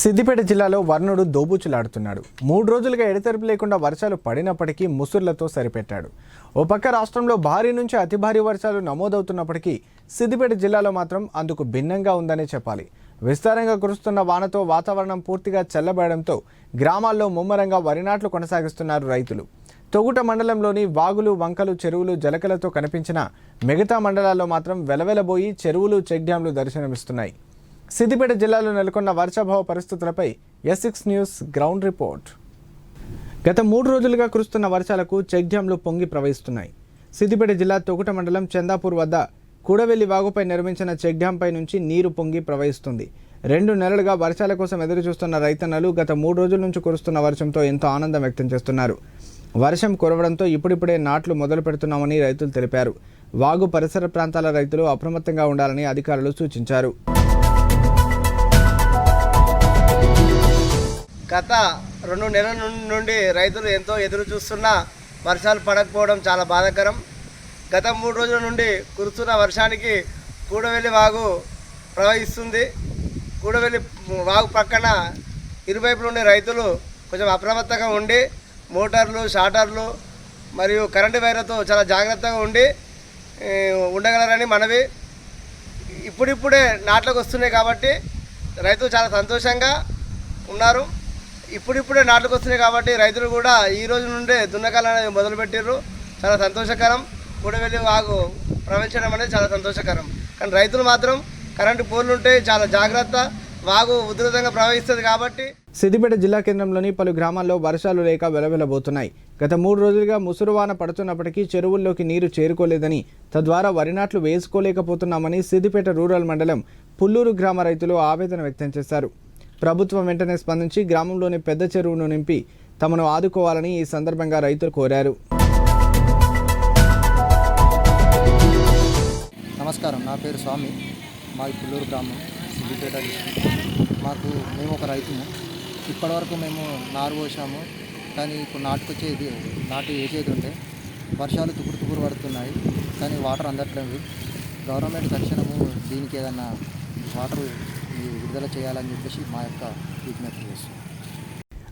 సిద్దిపేట జిల్లాలో వర్ణుడు దోబూచులాడుతున్నాడు. మూడు రోజులుగా ఎడతెరపు లేకుండా వర్షాలు పడినప్పటికీ ముసుర్లతో సరిపెట్టాడు. ఓ పక్క రాష్ట్రంలో భారీ నుంచి అతి భారీ వర్షాలు నమోదవుతున్నప్పటికీ సిద్దిపేట జిల్లాలో మాత్రం అందుకు భిన్నంగా ఉందనే చెప్పాలి. విస్తారంగా కురుస్తున్న వానతో వాతావరణం పూర్తిగా చల్లబడడంతో గ్రామాల్లో ముమ్మరంగా వరి నాట్లు కొనసాగిస్తున్నారు రైతులు. తొగుట మండలంలోని వాగులు వంకలు చెరువులు జలకలతో కనిపించిన మిగతా మండలాల్లో మాత్రం వెలవెలబోయి చెరువులు చెక్ డ్యాంలు దర్శనమిస్తున్నాయి. సిద్దిపేట జిల్లాలో నెలకొన్న వర్షాభావ పరిస్థితులపై ఎస్సిక్స్ న్యూస్ గ్రౌండ్ రిపోర్ట్. గత మూడు రోజులుగా కురుస్తున్న వర్షాలకు చెక్డ్యాంలు పొంగి ప్రవహిస్తున్నాయి. సిద్దిపేట జిల్లా తొగుట మండలం చందాపూర్ వద్ద కూడవెల్లి వాగుపై నిర్మించిన చెక్డ్యాంపై నుంచి నీరు పొంగి ప్రవహిస్తుంది. రెండు నెలలుగా వర్షాల కోసం ఎదురు చూస్తున్న రైతన్నలు గత మూడు రోజుల నుంచి కురుస్తున్న వర్షంతో ఎంతో ఆనందం వ్యక్తం చేస్తున్నారు. వర్షం కురవడంతో ఇప్పుడిప్పుడే నాట్లు మొదలు పెడుతున్నామని రైతులు తెలిపారు. వాగు పరిసర ప్రాంతాల రైతులు అప్రమత్తంగా ఉండాలని అధికారులు సూచించారు. గత రెండు నెలల నుండి రైతులు ఎంతో ఎదురు చూస్తున్న వర్షాలు పడకపోవడం చాలా బాధాకరం. గత మూడు రోజుల నుండి కురుస్తున్న వర్షానికి కూడవెల్లి వాగు ప్రవహిస్తుంది. కూడవెల్లి వాగు పక్కన ఇరువైపులు ఉండే రైతులు కొంచెం అప్రమత్తంగా ఉండి మోటార్లు షాటర్లు మరియు కరెంటు వైర్లతో చాలా జాగ్రత్తగా ఉండి ఉండగలరని మనవి. ఇప్పుడిప్పుడే నాట్లకు వస్తున్నాయి కాబట్టి రైతులు చాలా సంతోషంగా ఉన్నారు. ఇప్పుడిప్పుడే నాటుకు వస్తున్నాయి కాబట్టి రైతులు కూడా ఈ రోజు నుండే దున్నకాలం అనేది మొదలుపెట్టారు చాలా సంతోషకరం. కూడవెల్లి వాగు ప్రవహించడం అనేది చాలా సంతోషకరం. కానీ రైతులు మాత్రం కరెంటు పోల్లు ఉంటే చాలా జాగ్రత్త. వాగు ఉధృతంగా ప్రవహిస్తుంది కాబట్టి. సిద్దిపేట జిల్లా కేంద్రంలోని పలు గ్రామాల్లో వర్షాలు లేక వెలవెలబోతున్నాయి. గత మూడు రోజులుగా ముసురువాన పడుతున్నప్పటికీ చెరువుల్లోకి నీరు చేరుకోలేదని తద్వారా వరి నాట్లు వేసుకోలేకపోతున్నామని సిద్దిపేట రూరల్ మండలం పుల్లూరు గ్రామ రైతులు ఆవేదన వ్యక్తం చేశారు. ప్రభుత్వం వెంటనే స్పందించి గ్రామంలోని పెద్ద చెరువును నింపి తమను ఆదుకోవాలని ఈ సందర్భంగా రైతులు కోరారు. నమస్కారం. నా పేరు స్వామి. మాది పుల్లూరు గ్రామం సిద్దిపేట మాకు మేము ఒక రైతుము. ఇప్పటివరకు మేము నారు పోసాము. కానీ ఇప్పుడు నాటుకొచ్చేది నాటు వేసేది ఉండే వర్షాలు తుకుడు తుకుడు పడుతున్నాయి. కానీ వాటర్ అందట్లేదు. గవర్నమెంట్ తక్షణము దీనికి ఏదన్నా వాటర్ విడుదల చేయాలని చెప్పేసి మా యొక్క విజ్ఞప్తి చేస్తున్నాం.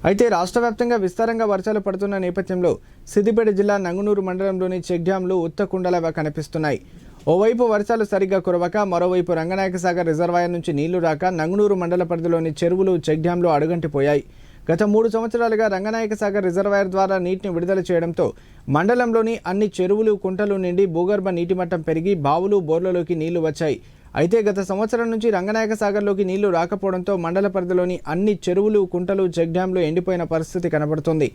అయితే రాష్ట్ర వ్యాప్తంగా విస్తారంగా వర్షాలు పడుతున్న నేపథ్యంలో సిద్దిపేట జిల్లా నంగునూరు మండలంలోని చెక్ డ్యాంలు ఉత్తకుండలగా కనిపిస్తున్నాయి. ఓవైపు వర్షాలు సరిగ్గా కురవక మరోవైపు రంగనాయక సాగర్ రిజర్వాయర్ నుంచి నీళ్ళు రాక నంగునూరు మండల పరిధిలోని చెరువులు చెక్ డ్యాంలు అడుగంటిపోయాయి. గత మూడు సంవత్సరాలుగా రంగనాయక సాగర్ రిజర్వాయర్ ద్వారా నీటిని విడుదల చేయడంతో మండలంలోని అన్ని చెరువులు కుంటలు నిండి భూగర్భ నీటి మట్టం పెరిగి బావులు బోర్లలోకి నీళ్ళు వచ్చాయి. అయితే గత సంవత్సరం నుంచి రంగనాయక సాగర్లోకి నీళ్ళు రాకపోవడంతో మండల పరిధిలోని అన్ని చెరువులు కుంటలు చెక్ డ్యాంలు ఎండిపోయిన పరిస్థితి కనబడుతుంది.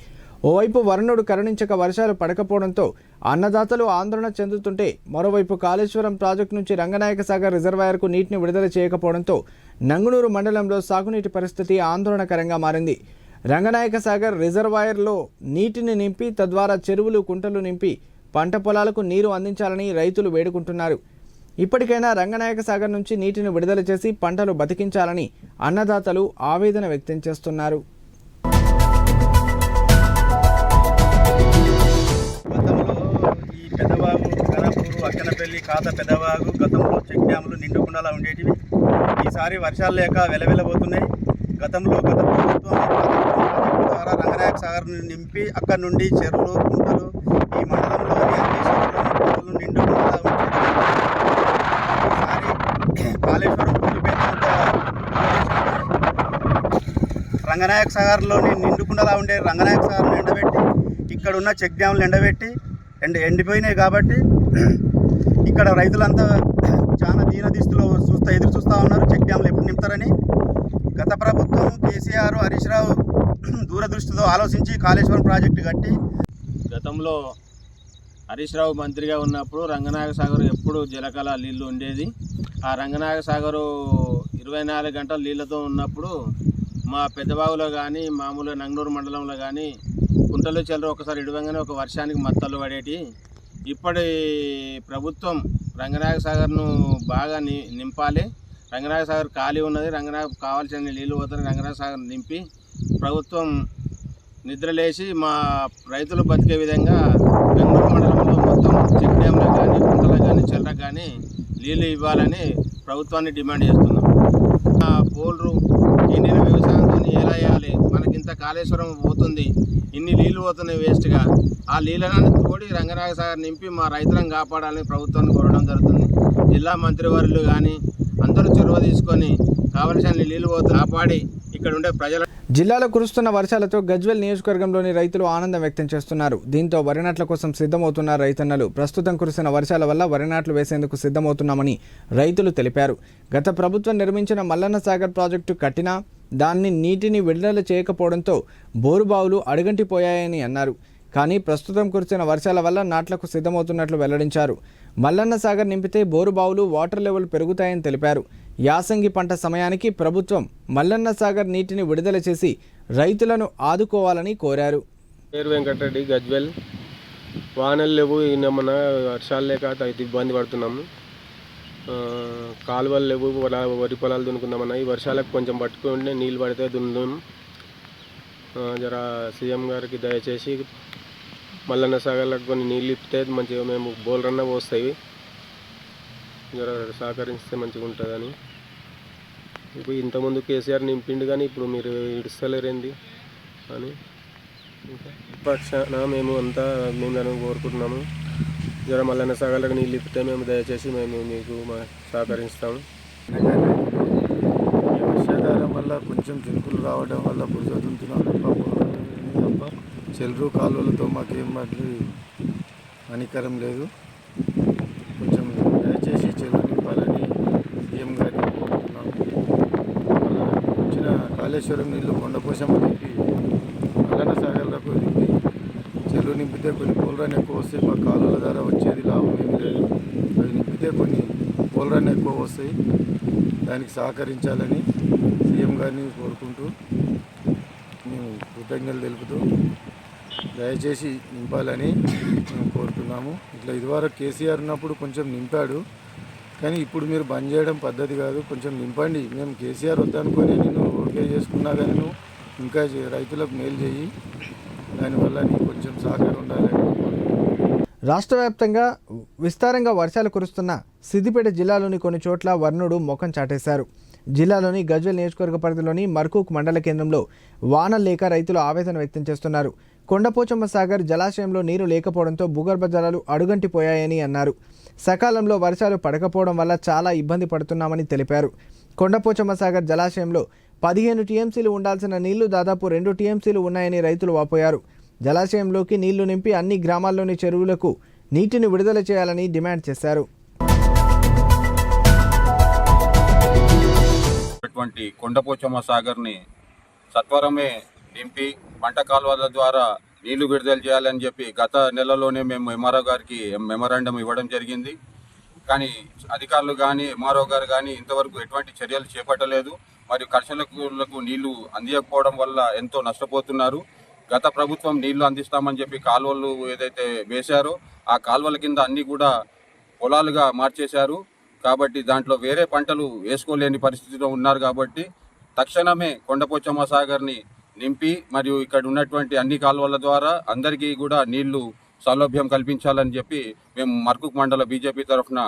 ఓవైపు వరుణుడు కరుణించక వర్షాలు పడకపోవడంతో అన్నదాతలు ఆందోళన చెందుతుంటే మరోవైపు కాళేశ్వరం ప్రాజెక్టు నుంచి రంగనాయక సాగర్ రిజర్వాయర్కు నీటిని విడుదల చేయకపోవడంతో నంగునూరు మండలంలో సాగునీటి పరిస్థితి ఆందోళనకరంగా మారింది. రంగనాయక సాగర్ రిజర్వాయర్లో నీటిని నింపి తద్వారా చెరువులు కుంటలు నింపి పంట పొలాలకు నీరు అందించాలని రైతులు వేడుకుంటున్నారు. ఇప్పటికైనా రంగనాయక సాగర్ నుంచి నీటిని విడుదల చేసి పంటలు బతికించాలని అన్నదాతలు ఆవేదన వ్యక్తం చేస్తున్నారు. గతంలో ఈ పెద్దవాగు ఘనపూరు అక్కనపల్లి కాత పెద్దవాగు గతంలో చెక్ డ్యాములు నిండుకుండలా ఉండేటివి. ఈసారి వర్షాలు లేక వెలవెలబోతున్నాయి. గతంలో గత ప్రభుత్వం ప్రాజెక్టు ద్వారా రంగనాయక సాగర్ను నింపి అక్కడి నుండి చెరువులు కుంటలు ఈ మండలంలోని అన్ని చెరువులను నిండుకుండలా ఉంచేది ఈసారి కాళేశ్వరం కూలిపోయినంత రంగనాయక సాగర్లోని నిండుకుండలా ఉండే రంగనాయక సాగర్ను ఎండబెట్టి ఇక్కడ ఉన్న చెక్ డ్యామ్లు ఎండబెట్టి ఎండ ఎండిపోయినాయి కాబట్టి ఇక్కడ రైతులంతా చాలా దీనదిస్తులో చూస్తా ఎదురు చూస్తూ ఉన్నారు. చెక్ డ్యామ్లు ఎప్పుడు నింపుతారని గత ప్రభుత్వం కేసీఆర్ హరీష్ రావు దూరదృష్టితో ఆలోచించి కాళేశ్వరం ప్రాజెక్టు కట్టి గతంలో హరీష్ రావు మంత్రిగా ఉన్నప్పుడు రంగనాయక సాగర్ ఎప్పుడు జలకళ నీళ్ళు ఉండేది. ఆ రంగనాయక సాగరు ఇరవై నాలుగు గంటల నీళ్ళతో ఉన్నప్పుడు మా పెద్దబావులో కానీ మామూలు నంగనూరు మండలంలో కానీ కుంటలు చెల్లరు ఒకసారి ఇడవంగానే ఒక వర్షానికి మత్తలు పడేటి. ఇప్పటి ప్రభుత్వం రంగనాయక సాగర్ను బాగా ని నింపాలి. రంగనాయక సాగర్ ఖాళీ ఉన్నది. రంగనాయక కావాల్సిన నీళ్ళు పోతాయి రంగనాయక సాగర్ నింపి ప్రభుత్వం నిద్రలేసి మా రైతులు బతికే విధంగా బెంగళూరు మండలంలో మొత్తం చెక్ డ్యాంలకు కానీ కుంటలకు కానీ చెల్లకు కానీ నీళ్ళు ఇవ్వాలని ప్రభుత్వాన్ని డిమాండ్ చేస్తున్నాం. ఆ ఈ నీళ్ళు వ్యవసాయంతో ఎలా వేయాలి మనకి ఇంత కాళేశ్వరం పోతుంది ఇన్ని నీళ్ళు పోతున్నాయి వేస్ట్గా ఆ నీళ్ళని తోడి రంగనాయక సాగర్ నింపి మా రైతులను కాపాడాలని ప్రభుత్వాన్ని కోరడం జరుగుతుంది. జిల్లా మంత్రివర్యులు కానీ అందరూ చొరవ తీసుకొని కావలసిన నీళ్ళు పోతు కాపాడి ఇక్కడ ఉండే ప్రజల జిల్లాలో కురుస్తున్న వర్షాలతో గజ్వెల్ నియోజకవర్గంలోని రైతులు ఆనందం వ్యక్తం చేస్తున్నారు. దీంతో వరి నాట్ల కోసం సిద్ధమవుతున్న రైతన్నలు ప్రస్తుతం కురిసిన వర్షాల వల్ల వరి నాట్లు వేసేందుకు సిద్ధమవుతున్నామని రైతులు తెలిపారు. గత ప్రభుత్వం నిర్మించిన మల్లన్న సాగర్ ప్రాజెక్టు కట్టినా దాన్ని నీటిని విడుదల చేయకపోవడంతో బోరుబావులు అడుగంటిపోయాయని అన్నారు. కానీ ప్రస్తుతం కురిసిన వర్షాల వల్ల నాట్లకు సిద్ధమవుతున్నట్లు వెల్లడించారు. మల్లన్న సాగర్ నింపితే బోరుబావులు వాటర్ లెవెల్ పెరుగుతాయని తెలిపారు. యాసంగి పంట సమయానికి ప్రభుత్వం మల్లన్న సాగర్ నీటిని విడుదల చేసి రైతులను ఆదుకోవాలని కోరారు. పేరు వెంకటరెడ్డి గజ్వెల్. వానలు లేవు ఈయన మన వర్షాలు లేక ఇబ్బంది పడుతున్నాము కాలువలు లేవు వరి పొలాలు దున్నుకుందామన్నా. ఈ వర్షాలకు కొంచెం పట్టుకుంటే నీళ్ళు పడితే దున్నుదాం జర సీఎం గారికి దయచేసి మల్లన్న సాగర్లకు కొన్ని నీళ్ళు ఇప్పితే మంచిగా మేము బోల్రన్న పోస్తాయి. జర సహకరిస్తే మంచిగా ఉంటుందని ఇప్పుడు ఇంతకుముందు కేసీఆర్ నింపిండు కానీ ఇప్పుడు మీరు ఇడుస్తలేరేంది అని. పక్షాన మేము అంతా మేము దాన్ని కోరుకుంటున్నాము. జ్వరం మళ్ళీ సగాలకు నీళ్ళు ఇప్పితే మేము దయచేసి మేము మీకు మా సహకరిస్తాము. వర్షాకాలం వల్ల కొంచెం చినుకులు రావడం వల్ల బురద దుంతున్నాం తప్ప కాలువలతో మాకేం మళ్ళీ హానికరం లేదు కొంచెం దయచేసి చెరువు నింపాలని సీఎం గారిని కోరుతున్నాము మళ్ళా వచ్చిన కాళేశ్వరం నీళ్ళు కొండపోసమ్మ నింపి మల్లన్న సాగర్లకు నింపి చెరువు నింపితే కొన్ని పోలరాన్ని ఎక్కువ వస్తాయి మా కాలువల ద్వారా వచ్చేది లాభం ఏమి లేదు. అవి నింపితే కొన్ని పోలరాన్ని ఎక్కువ వస్తాయి. దానికి సహకరించాలని సీఎం గారిని కోరుకుంటూ మేము కృతజ్ఞతలు తెలుపుతూ దయచేసి నింపాలని మేము కోరుతున్నాము. ఇట్లా ఇదివరకు కేసీఆర్ ఉన్నప్పుడు కొంచెం నింపాడు కానీ ఇప్పుడు మీరు బంద్ చేయడం పద్ధతి కాదు. కొంచెం నింపండి. మేము కేసీఆర్ వద్దనుకొని నిన్న ఓకే చేసుకున్నా కానీ నువ్వు ఇంకా రైతులకు మేలు చేయి. దానివల్ల నీకు కొంచెం సహకారం ఉండాలని రాష్ట్ర వ్యాప్తంగా విస్తారంగా వర్షాలు కురుస్తున్న సిద్దిపేట జిల్లాలోని కొన్ని చోట్ల వర్ణుడు ముఖం చాటేశారు. జిల్లాలోని గజ్వెల్ నియోజకవర్గ పరిధిలోని మర్కూక్ మండల కేంద్రంలో వాన లేక రైతులు ఆవేదన వ్యక్తం చేస్తున్నారు. కొండపోచమ్మ సాగర్ జలాశయంలో నీరు లేకపోవడంతో భూగర్భ జలాలు అడుగంటిపోయాయని అన్నారు. సకాలంలో వర్షాలు పడకపోవడం వల్ల చాలా ఇబ్బంది పడుతున్నామని తెలిపారు. కొండపోచమ్మ సాగర్ జలాశయంలో పదిహేను టీఎంసీలు ఉండాల్సిన నీళ్ళు దాదాపు రెండు టీఎంసీలు ఉన్నాయని రైతులు వాపోయారు. జలాశయంలోకి నీళ్ళు నింపి అన్ని గ్రామాల్లోని చెరువులకు నీటిని విడుదల చేయాలని డిమాండ్ చేశారు. అటువంటి కొండపోచమ్మ సాగర్ని సత్వరమే నింపి పంట కాలువల ద్వారా నీళ్ళు విడుదల చేయాలని చెప్పి గత నెలలోనే మేము ఎంఆర్ఓ గారికి మెమరాండం ఇవ్వడం జరిగింది. కానీ అధికారులు కానీ ఎంఆర్ఓ గారు కానీ ఇంతవరకు ఎటువంటి చర్యలు చేపట్టలేదు. మరియు కర్షకులకు నీళ్ళు అందియకపోవడం వల్ల ఎంతో నష్టపోతున్నారు. గత ప్రభుత్వం నీళ్ళు అందిస్తామని చెప్పి కాలువలు ఏదైతే వేశారో ఆ కాలువల కింద అన్ని కూడా పొలాలుగా మార్చేశారు. కాబట్టి దాంట్లో వేరే పంటలు వేసుకోలేని పరిస్థితిలో ఉన్నారు కాబట్టి తక్షణమే కొండపోచమ్మ సాగర్ని నింపి మరియు ఇక్కడ ఉన్నటువంటి అన్ని కాలువల ద్వారా అందరికీ కూడా నీళ్ళు సౌలభ్యం కల్పించాలని చెప్పి మేము మర్కుక్ మండల బీజేపీ తరఫున